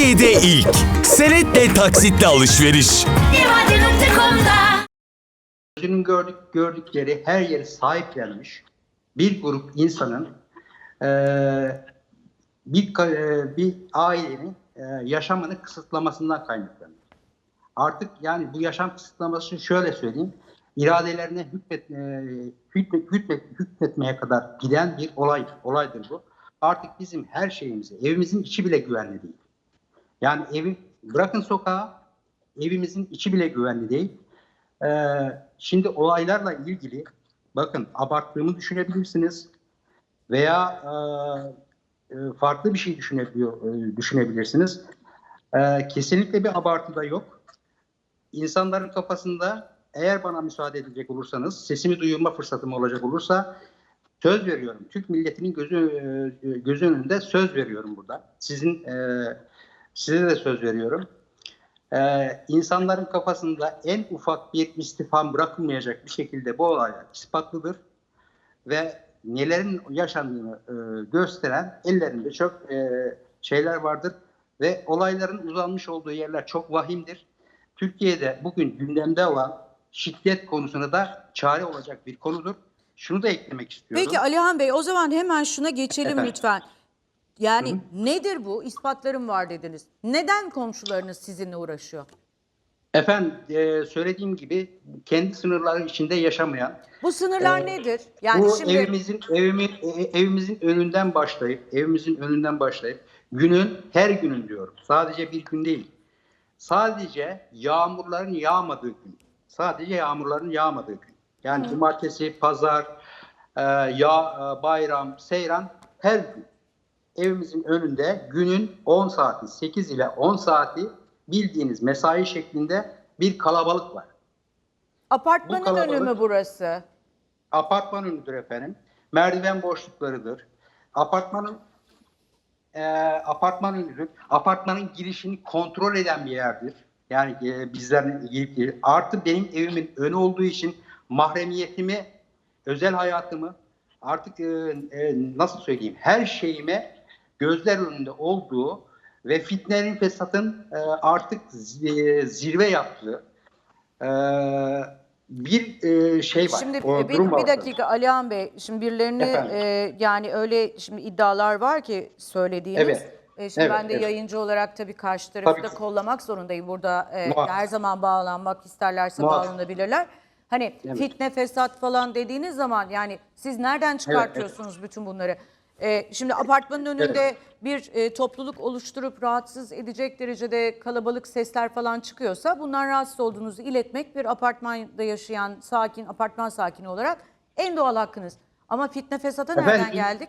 Türkiye'de ilk senetle taksitle alışveriş. Gözünün gördük, gördükleri her yeri sahiplenmiş bir grup insanın eee, bir eee, bir ailenin eee, yaşamını kısıtlamasından kaynaklanıyor. Artık yani bu yaşam kısıtlamasını şöyle söyleyeyim, iradelerine hükmet, eee, hükmet, hükmet, hükmetmeye kadar giden bir olay olaydır bu. Artık bizim her şeyimizi, evimizin içi bile güvenli değil. Yani evi bırakın sokağa, evimizin içi bile güvenli değil. Ee, şimdi olaylarla ilgili bakın abarttığımı düşünebilirsiniz veya e, e, farklı bir şey düşünebiliyor, e, düşünebilirsiniz. Ee, kesinlikle bir abartı da yok. İnsanların kafasında eğer bana müsaade edecek olursanız, sesimi duyurma fırsatım olacak olursa söz veriyorum. Türk milletinin gözü e, gözü önünde söz veriyorum burada. Sizin e, size de söz veriyorum. Ee, insanların kafasında en ufak bir istifam bırakılmayacak bir şekilde bu olaylar ispatlıdır ve nelerin yaşandığını e, gösteren ellerinde çok e, şeyler vardır ve olayların uzanmış olduğu yerler çok vahimdir. Türkiye'de bugün gündemde olan şiddet konusuna da çare olacak bir konudur. Şunu da eklemek istiyorum. Peki Alihan Bey o zaman hemen şuna geçelim Efendim? lütfen. Yani nedir bu? İspatlarım var dediniz. Neden komşularınız sizinle uğraşıyor? Efendim e, söylediğim gibi kendi sınırları içinde yaşamayan Bu sınırlar Ee, nedir? Yani bu şimdi evimizin evimi, e- evimizin önünden başlayıp evimizin önünden başlayıp günün her günün diyorum. Sadece bir gün değil. Sadece yağmurların yağmadığı gün. Sadece yağmurların yağmadığı gün. Yani cumartesi, pazar, e, ya e, bayram, seyran her gün evimizin önünde günün 10 saati, 8 ile 10 saati bildiğiniz mesai şeklinde bir kalabalık var. apartmanın bu kalabalık- önü mü burası? Apartman önüdür efendim. Merdiven boşluklarıdır. Apartmanın e, apartman önüdür. Apartmanın girişini kontrol eden bir yerdir. Yani e, bizlerin girip gelip. Artı benim evimin önü olduğu için mahremiyetimi, özel hayatımı artık e, e, nasıl söyleyeyim her şeyime gözler önünde olduğu ve fitnenin fesatın e, artık zi- zirve yaptığı e, bir e, şey var. Şimdi o bir, bir dakika Alihan Bey. Şimdi birilerini Efendim? e, yani öyle şimdi iddialar var ki söylediğiniz. Evet. E, şimdi Evet, ben de evet. yayıncı olarak tabii karşı tarafı Tabii da ki. kollamak zorundayım. Burada e, Muhakkak. her zaman bağlanmak isterlerse Muhakkak. bağlanabilirler. Hani Evet. fitne fesat falan dediğiniz zaman yani siz nereden çıkartıyorsunuz bütün bunları? E, şimdi apartmanın önünde bir e, topluluk oluşturup rahatsız edecek derecede kalabalık sesler falan çıkıyorsa bundan rahatsız olduğunuzu iletmek bir apartmanda yaşayan sakin, apartman sakini olarak en doğal hakkınız. Ama fitne fesata nereden Efendim, geldik?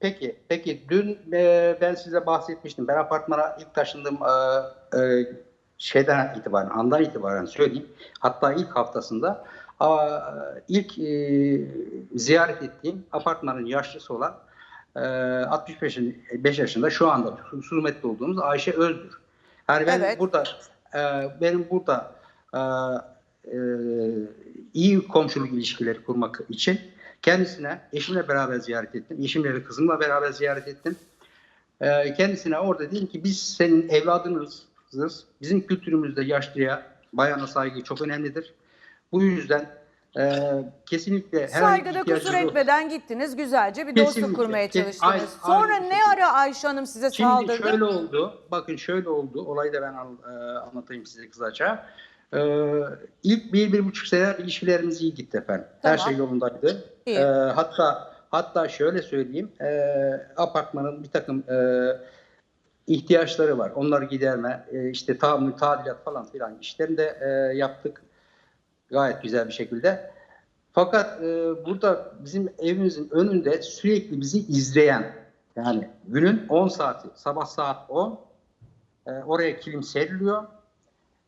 Peki, peki. Dün e, ben size bahsetmiştim. Ben apartmana ilk taşındığım e, e, şeyden itibaren, andan itibaren söyleyeyim. Hatta ilk haftasında a, ilk e, ziyaret ettiğim apartmanın yaşlısı olan e, 65 yaşın- 5 yaşında şu anda husumetli olduğumuz Ayşe Özdür. Yani ben Evet. burada e, benim burada e, e, iyi komşuluk ilişkileri kurmak için kendisine eşimle beraber ziyaret ettim. Eşimle ve kızımla beraber ziyaret ettim. E, kendisine orada dedim ki biz senin evladınızız. Bizim kültürümüzde yaşlıya, bayana saygı çok önemlidir. Bu yüzden e, kesinlikle herhangi Saygıda kusur ihtiyacınız yok. etmeden gittiniz güzelce bir dostluk Kesinlikle. kurmaya çalıştınız. aynen- Sonra aynen ne ara Ayşe Hanım size Şimdi saldırdı? şöyle oldu. Bakın şöyle oldu. Olayı da ben al- e, anlatayım size kısaca. E, ilk bir, bir buçuk sene ilişkilerimiz iyi gitti efendim. Her Tamam. şey yolundaydı. İyi. E, hatta hatta şöyle söyleyeyim. E, apartmanın bir takım e, ihtiyaçları var. Onları giderme, e, işte tahammül, tadilat falan filan işlerini de e, yaptık. Gayet güzel bir şekilde. Fakat e, burada bizim evimizin önünde sürekli bizi izleyen yani günün 10 saati sabah saat 10 e, oraya kilim seriliyor.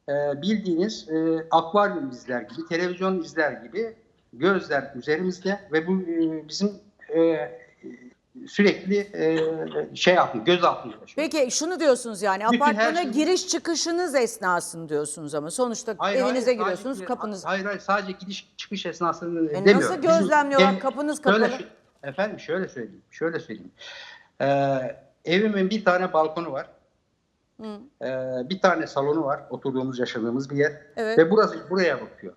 E, bildiğiniz e, akvaryum izler gibi, televizyon izler gibi gözler üzerimizde ve bu e, bizim e, sürekli e, şey altında, göz altında. Peki şunu diyorsunuz yani Bütün apartmana şey- giriş çıkışınız esnasın diyorsunuz ama sonuçta evinize hayır, giriyorsunuz sadece- kapınız. Hayır hayır sadece gidiş çıkış esnasında E demiyorum. nasıl Bizim- gözlemliyorlar? Benim- Kapınız şöyle kapalı. sö- efendim şöyle söyleyeyim. Şöyle söyleyeyim. Ee, evimin bir tane balkonu var. Ee, bir tane salonu var. Oturduğumuz, yaşadığımız bir yer. Evet. Ve burası buraya bakıyor.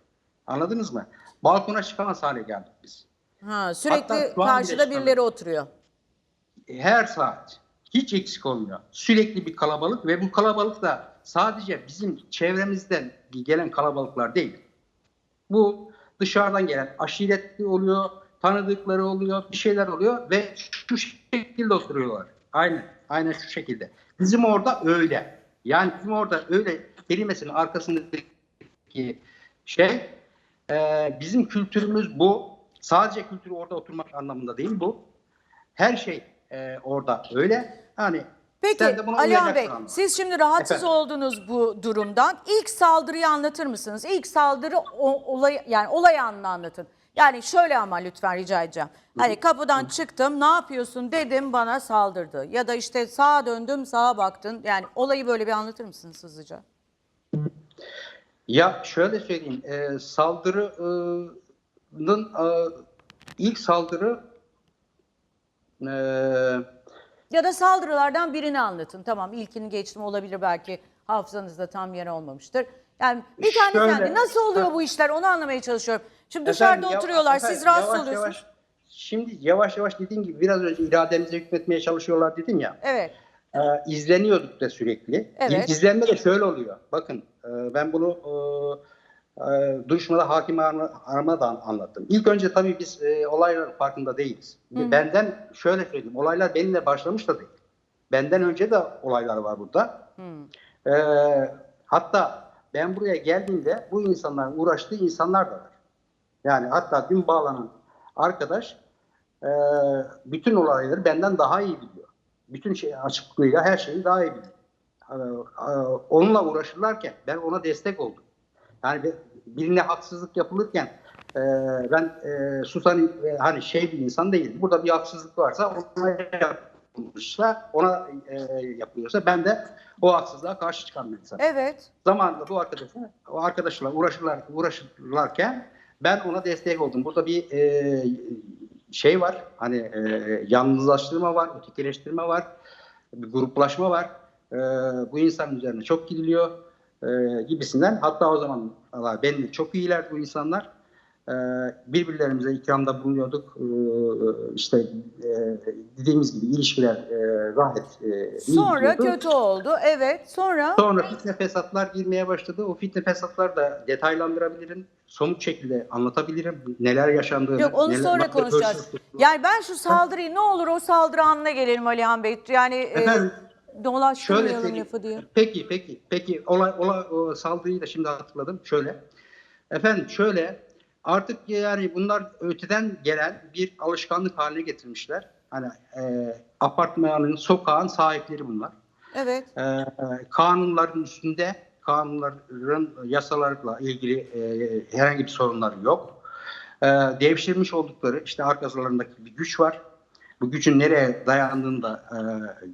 Anladınız mı? Balkona çıkamaz hale geldik biz. Ha, sürekli Hatta karşıda birileri oturuyor. Her saat. Hiç eksik olmuyor. Sürekli bir kalabalık ve bu kalabalık da sadece bizim çevremizden gelen kalabalıklar değil. Bu dışarıdan gelen aşiretli oluyor, tanıdıkları oluyor, bir şeyler oluyor ve şu şekilde oturuyorlar. Aynen, aynen şu şekilde. Bizim orada öyle. Yani bizim orada öyle kelimesinin arkasındaki şey e, bizim kültürümüz bu. Sadece kültürü orada oturmak anlamında değil bu. Her şey e, orada öyle. Hani Peki Alihan Bey ama. siz şimdi rahatsız Efendim? oldunuz bu durumdan. İlk saldırıyı anlatır mısınız? İlk saldırı o, olay yani olay anını anlatın. Yani şöyle ama lütfen rica edeceğim. Hani kapıdan çıktım ne yapıyorsun dedim bana saldırdı. Ya da işte sağa döndüm sağa baktın. Yani olayı böyle bir anlatır mısınız hızlıca? Ya şöyle söyleyeyim, e, saldırının e, ilk saldırı e, Ya da saldırılardan birini anlatın. Tamam ilkini geçtim olabilir belki hafızanızda tam yer olmamıştır. Yani bir tane Şöyle- efendi nasıl oluyor bu işler onu anlamaya çalışıyorum. Şimdi dışarıda efendim, oturuyorlar efendim, siz rahatsız yavaş oluyorsunuz. Yavaş, şimdi yavaş yavaş dediğim gibi biraz önce irademize hükmetmeye çalışıyorlar dedim ya. Evet. E, izleniyorduk da sürekli. Evet. İzlenme de şöyle oluyor. Bakın e, ben bunu e, e, duruşmada hakim arama da anlattım. İlk önce tabii biz e, olayların farkında değiliz. Benden şöyle söyleyeyim. Olaylar benimle başlamış da değil. Benden önce de olaylar var burada. E, hatta ben buraya geldiğimde bu insanların uğraştığı insanlar da var. Yani hatta dün bağlanan arkadaş e, bütün olayları benden daha iyi biliyor. Bütün şey açıklığıyla her şeyi daha iyi biliyor. E, e, onunla uğraşırlarken ben ona destek oldum. Yani bir- birine haksızlık yapılırken e, ben e, susan e, hani şey bir insan değilim. Burada bir haksızlık varsa ona yapılmışsa ona e, yapılıyorsa ben de o haksızlığa karşı çıkan bir insanım Evet. zamanında bu arkadaşla o arkadaşla uğraşırlar uğraşırlarken ben ona destek oldum. Burada bir e, şey var. Hani e, yalnızlaştırma var, ötekileştirme var, bir gruplaşma var. E, bu insanın üzerine çok gidiliyor e, gibisinden. Hatta o zamanlar benimle çok iyiler bu insanlar. E, birbirlerimize ikramda bulunuyorduk. E, işte e, dediğimiz gibi ilişkiler e, e, iyi Sonra gidiyordu. kötü oldu. Evet. Sonra Sonra fitne fesatlar girmeye başladı. O fitne fesatlar da detaylandırabilirim. Somut şekilde anlatabilirim. Neler yaşandığını. yok onu neler- sonra konuşacağız. Yani ben şu saldırıyı ne olur o saldırı anına gelelim Alihan Bey. Yani e, Efendim, Şöyle dolaştırmayalım söyleyeyim. lafı diye. Peki peki peki olay, olay saldırıyı da şimdi hatırladım. Şöyle. Efendim şöyle artık yani bunlar öteden gelen bir alışkanlık haline getirmişler. Hani e, apartmanın, sokağın sahipleri bunlar. Evet. e, kanunların üstünde kanunların yasalarla ilgili e, herhangi bir sorunları yok. E, devşirmiş oldukları işte arkalarındaki bir güç var. Bu gücün nereye dayandığını da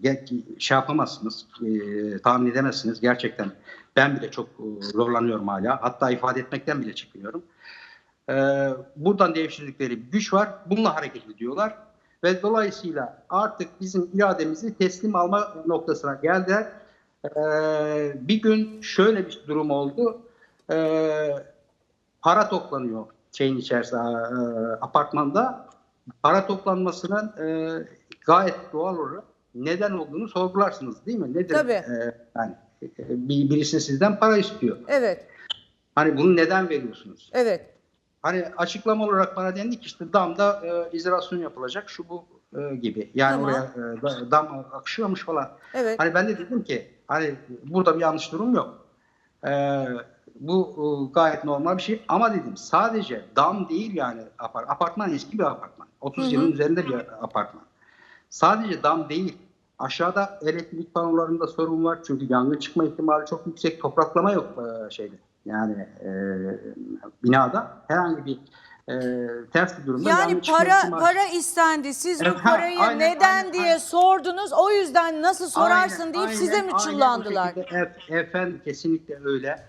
e, şey yapamazsınız, e, tahmin edemezsiniz. Gerçekten ben bile çok e, zorlanıyorum hala. Hatta ifade etmekten bile çekiniyorum. E, buradan devşirdikleri bir güç var. Bununla hareket ediyorlar. Ve dolayısıyla artık bizim irademizi teslim alma noktasına geldiler. E, bir gün şöyle bir durum oldu. E, para toplanıyor şeyin içerisinde, e, apartmanda. Para toplanmasının e, gayet doğal olarak neden olduğunu sorgularsınız değil mi? Nedir? Tabii. E, yani e, bir, birisi sizden para istiyor. Evet. Hani bunu neden veriyorsunuz? Evet. Hani açıklama olarak bana dendi ki işte damda e, izolasyon yapılacak şu bu e, gibi. Yani Tamam. oraya e, da- dam akışıyormuş falan. Evet. Hani ben de dedim ki hani burada bir yanlış durum yok. E, bu e, gayet normal bir şey ama dedim sadece dam değil yani apart apartman eski bir apartman. 30 yılın üzerinde bir apartman. Sadece dam değil. Aşağıda elektrik panolarında sorun var çünkü yangın çıkma ihtimali çok yüksek. Topraklama yok e, şeyde. Yani e, binada herhangi bir e, ters bir durumda Yani para para istendi. Siz bu Evet, ha, parayı aynen, neden aynen, diye aynen. sordunuz. O yüzden nasıl sorarsın Aynen, deyip aynen, size mi çullandılar? şekilde. E- efendim kesinlikle öyle.